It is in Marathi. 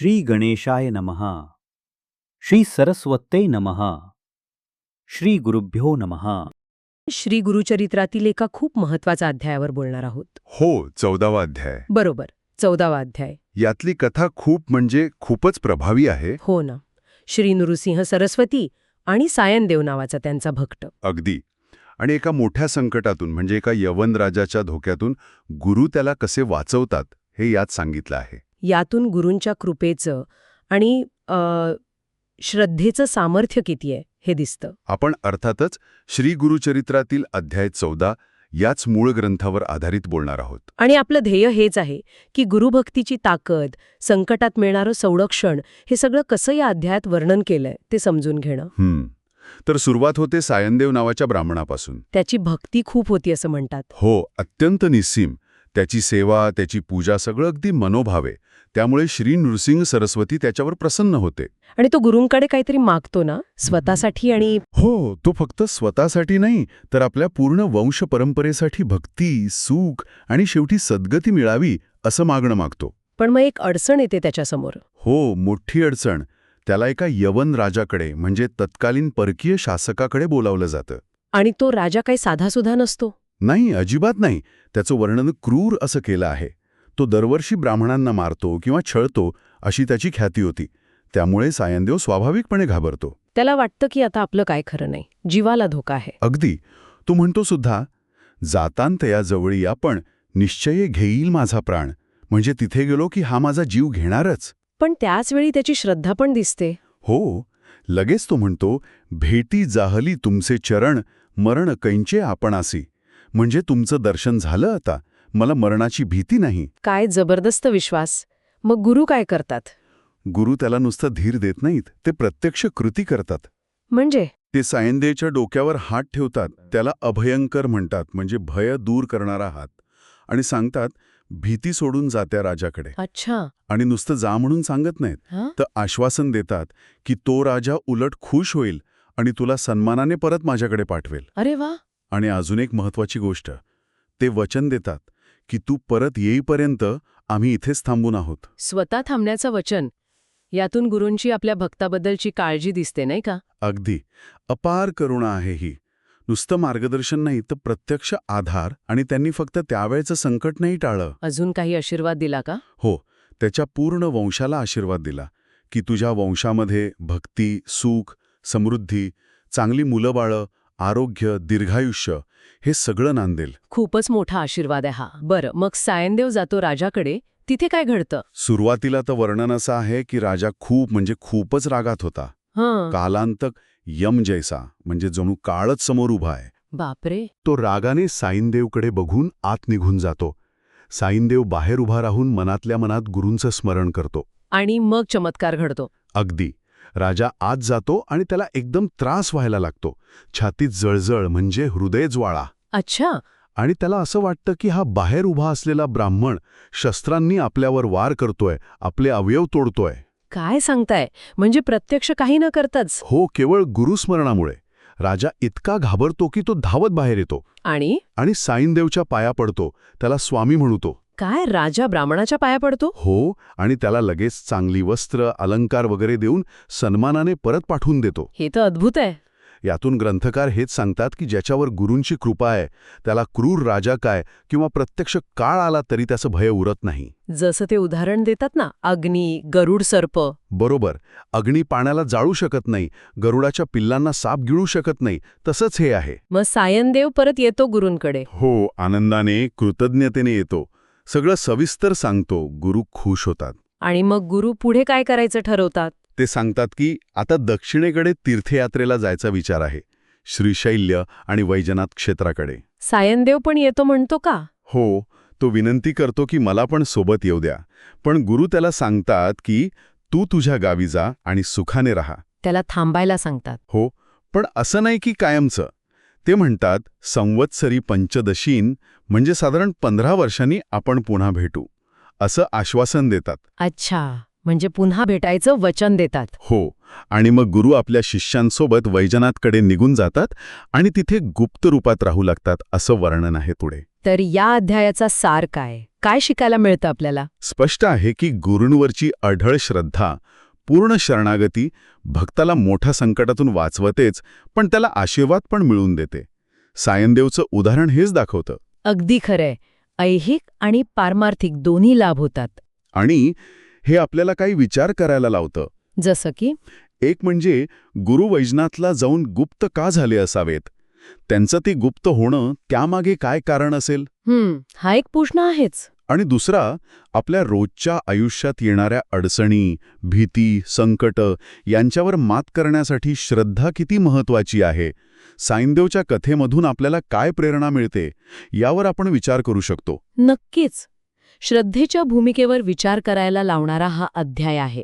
श्री गणेशाय नमः। श्री सरस्वत्यै नमः। श्री गुरुभ्यो नमः। श्री गुरुचरित्रातील एका खूप महत्त्वाच्या अध्यायावर बोलणार आहोत. हो चौदावा अध्याय. बरोबर चौदावा अध्याय. यातली कथा खूप म्हणजे खूपच प्रभावी आहे. हो ना. श्री नृसिंह सरस्वती आणि सायनदेव नावाचा त्यांचा भक्त. अगदी. आणि एका मोठ्या संकटातून म्हणजे एका यवन राजाच्या धोक्यातून गुरु त्याला कसे वाचवतात हे यात सांगितलं आहे. यातून गुरूंच्या कृपेचं आणि श्रद्धेचं सामर्थ्य किती आहे हे दिसतं. आपण अर्थातच श्री गुरुचरित्रातील अध्याय चौदा याच मूळ ग्रंथावर आधारित बोलणार आहोत. आणि आपलं ध्येय हेच आहे की गुरुभक्तीची ताकद संकटात मिळणारं संरक्षण हे सगळं कसं या अध्यायात वर्णन केलंय ते समजून घेणं. हम्म. तर सुरुवात होते सायनदेव नावाच्या ब्राह्मणापासून. त्याची भक्ती खूप होती असं म्हणतात. हो अत्यंत निस्सीम. त्याची सेवा त्याची पूजा सगळं अगदी मनोभावे. त्यामुळे श्री नृसिंह सरस्वती त्याच्यावर प्रसन्न होते. आणि तो गुरूंकडे काहीतरी मागतो ना? स्वतःसाठी आणि हो तो फक्त स्वतःसाठी नाही तर आपल्या पूर्ण वंश परंपरेसाठी भक्ती सुख आणि शेवटी सद्गती मिळावी असं मागणं मागतो. पण मग एक अडचण येते त्याच्यासमोर. हो मोठी अडचण. त्याला एका यवन राजाकडे म्हणजे तत्कालीन परकीय शासकाकडे बोलावलं जातं. आणि तो राजा काही साधासुधा नसतो? नाही अजिबात नाही. त्याचं वर्णन क्रूर असं केलं आहे. तो दरवर्षी ब्राह्मणांना मारतो किंवा छळतो अशी त्याची ख्याती होती. त्यामुळे सायनदेव स्वाभाविकपणे घाबरतो. त्याला वाटतं की आता आपलं काय खरं नाही. जीवाला धोका आहे. अगदी. तो म्हणतो सुद्धा जातांत या जवळी आपण निश्चय घेईल माझा प्राण. म्हणजे तिथे गेलो की हा माझा जीव घेणारच. पण त्याच वेळी त्याची श्रद्धा पण दिसते. हो. लगेच तो म्हणतो भेटी जाहली तुमचे चरण मरण कैंचे आपणासी. म्हणजे तुमचं दर्शन झालं आता? मला मरणाची भीती नाही. काय जबरदस्त विश्वास. मग गुरु काय करतात? गुरु त्याला नुसतं धीर देत नाहीत ते प्रत्यक्ष कृती करतात. म्हणजे? ते सायंदेच्या डोक्यावर हात ठेवतात त्याला अभयंकर म्हणतात म्हणजे भय दूर करणारा हात. आणि सांगतात भीती सोडून जात्या राजाकडे. अच्छा. आणि नुसतं जा म्हणून सांगत नाहीत? तर आश्वासन देतात की तो राजा उलट खुश होईल आणि तुला सन्मानाने परत माझ्याकडे पाठवेल. अरे वा! आणि अजून एक महत्वाची गोष्ट ते वचन देतात की तू परत येईपर्यंत आम्ही इथेच थांबून आहोत. स्वतः थांबण्याचं वचन यातून गुरूंची आपल्या भक्ताबद्दलची काळजी दिसते नाही का? अगदी. अपार करुणा आहे ही. नुसतं मार्गदर्शन नाही तर प्रत्यक्ष आधार आणि त्यांनी फक्त त्यावेळचं संकट नाही टाळलं. अजून काही आशीर्वाद दिला का? हो त्याच्या पूर्ण वंशाला आशीर्वाद दिला की तुझ्या वंशामध्ये भक्ती सुख समृद्धी चांगली मुलंबाळं आरोग्य दीर्घायुष्य हे सगळं नांदेल खूपच मोठा आशीर्वाद आहे हा. बरं मग सायनदेव जातो राजाकडे. तिथे काय घडतं? सुरुवातीला तर वर्णन असं आहे की राजा खूप म्हणजे खूपच रागात होता. हं. कालांतक यम जैसा म्हणजे जणू काळच समोर उभा आहे. बापरे. तो रागाने साईनदेवकडे बघून आत निघून जातो. साईनदेव बाहेर उभा राहून मनातल्या मनात गुरूंचं स्मरण करतो. आणि मग चमत्कार घडतो. अगदी. राजा आत जातो आणि त्याला एकदम त्रास व्हायला लागतो. छातीत जळजळ म्हणजे हृदयज्वाळा अच्छा. आणि त्याला असं वाटतं की हा बाहेर उभा असलेला ब्राह्मण शस्त्रांनी आपल्यावर वार करतोय आपले अवयव तोडतोय. काय सांगताय? म्हणजे प्रत्यक्ष काही न करताच. हो केवळ गुरुस्मरणामुळे. राजा इतका घाबरतो की तो धावत बाहेर येतो. आणि? आणि साईनदेवच्या पाया पडतो. त्याला स्वामी म्हणतो. काय राजा ब्राह्मणाच्या पाया पडतो? हो आणि त्याला लगेच चांगली वस्त्र अलंकार वगैरे देऊन सन्मानाने परत पाठवून देतो. हे तर अद्भुत आहे. यातून ग्रंथकार हेच सांगतात की ज्याच्यावर गुरूंची कृपा आहे त्याला क्रूर राजा काय किंवा प्रत्यक्ष काळ आला तरी त्याचं भय उरत नाही. जसं ते उदाहरण देतात ना अग्नी गरुड सर्प. बरोबर. अग्नी पाण्याला जाळू शकत नाही गरुडाच्या पिल्लांना साप गिळू शकत नाही तसंच हे आहे. मग सायनदेव परत येतो गुरूंकडे. हो आनंदाने कृतज्ञतेने येतो. सगळं सविस्तर सांगतो गुरु खुश होतात. आणि मग गुरु पुढे काय करायचं ठरवतात? ते सांगतात की आता दक्षिणेकडे तीर्थयात्रेला जायचा विचार आहे श्रीशैल्य आणि वैजनाथ क्षेत्राकडे. सायनदेव पण येतो म्हणतो का? हो तो विनंती करतो की मला पण सोबत येऊ द्या. पण गुरु त्याला सांगतात की तू तुझ्या गावी जा आणि सुखाने राहा. त्याला थांबायला सांगतात. हो पण असं नाही की कायमचं. ते म्हणतात संवत्सरी पंचदशीन म्हणजे साधारण पंधरा वर्षांनी आपण पुन्हा भेटू असं आश्वासन देतात. अच्छा म्हणजे पुन्हा भेटायचं वचन देतात. हो आणि मग गुरु आपल्या शिष्यांसोबत वैजनाथकडे निघून जातात आणि तिथे गुप्त रूपात राहू लागतात असं वर्णन आहे पुढे. तर या अध्यायाचा सार काय? काय शिकायला मिळतं आपल्याला? स्पष्ट आहे की गुरूंवरची अढळ श्रद्धा पूर्ण शरणागती भक्ताला मोठ्या संकटातून वाचवतेच पण त्याला आशीर्वाद पण मिळवून देते. सायनदेवचं उदाहरण हेच दाखवतं. अगदी खरंय. ऐहिक आणि पारमार्थिक दोन्ही लाभ होतात. आणि हे आपल्याला काही विचार करायला लावतं. जसं की? एक म्हणजे गुरु वैजनाथला जाऊन गुप्त का झाले असावेत? त्यांचं ते गुप्त होणं त्यामागे काय कारण असेल? हम्म हा एक प्रश्न आहेच. आणि दुसरा आपल्या रोजच्या आयुष्यात येणाऱ्या अडचणी भीती संकट यांच्यावर मात करण्यासाठी श्रद्धा किती महत्वाची आहे? साईनदेवच्या कथेमधून आपल्याला काय प्रेरणा मिळते यावर आपण विचार करू शकतो. नक्कीच. श्रद्धेच्या भूमिकेवर विचार करायला लावणारा हा अध्याय आहे.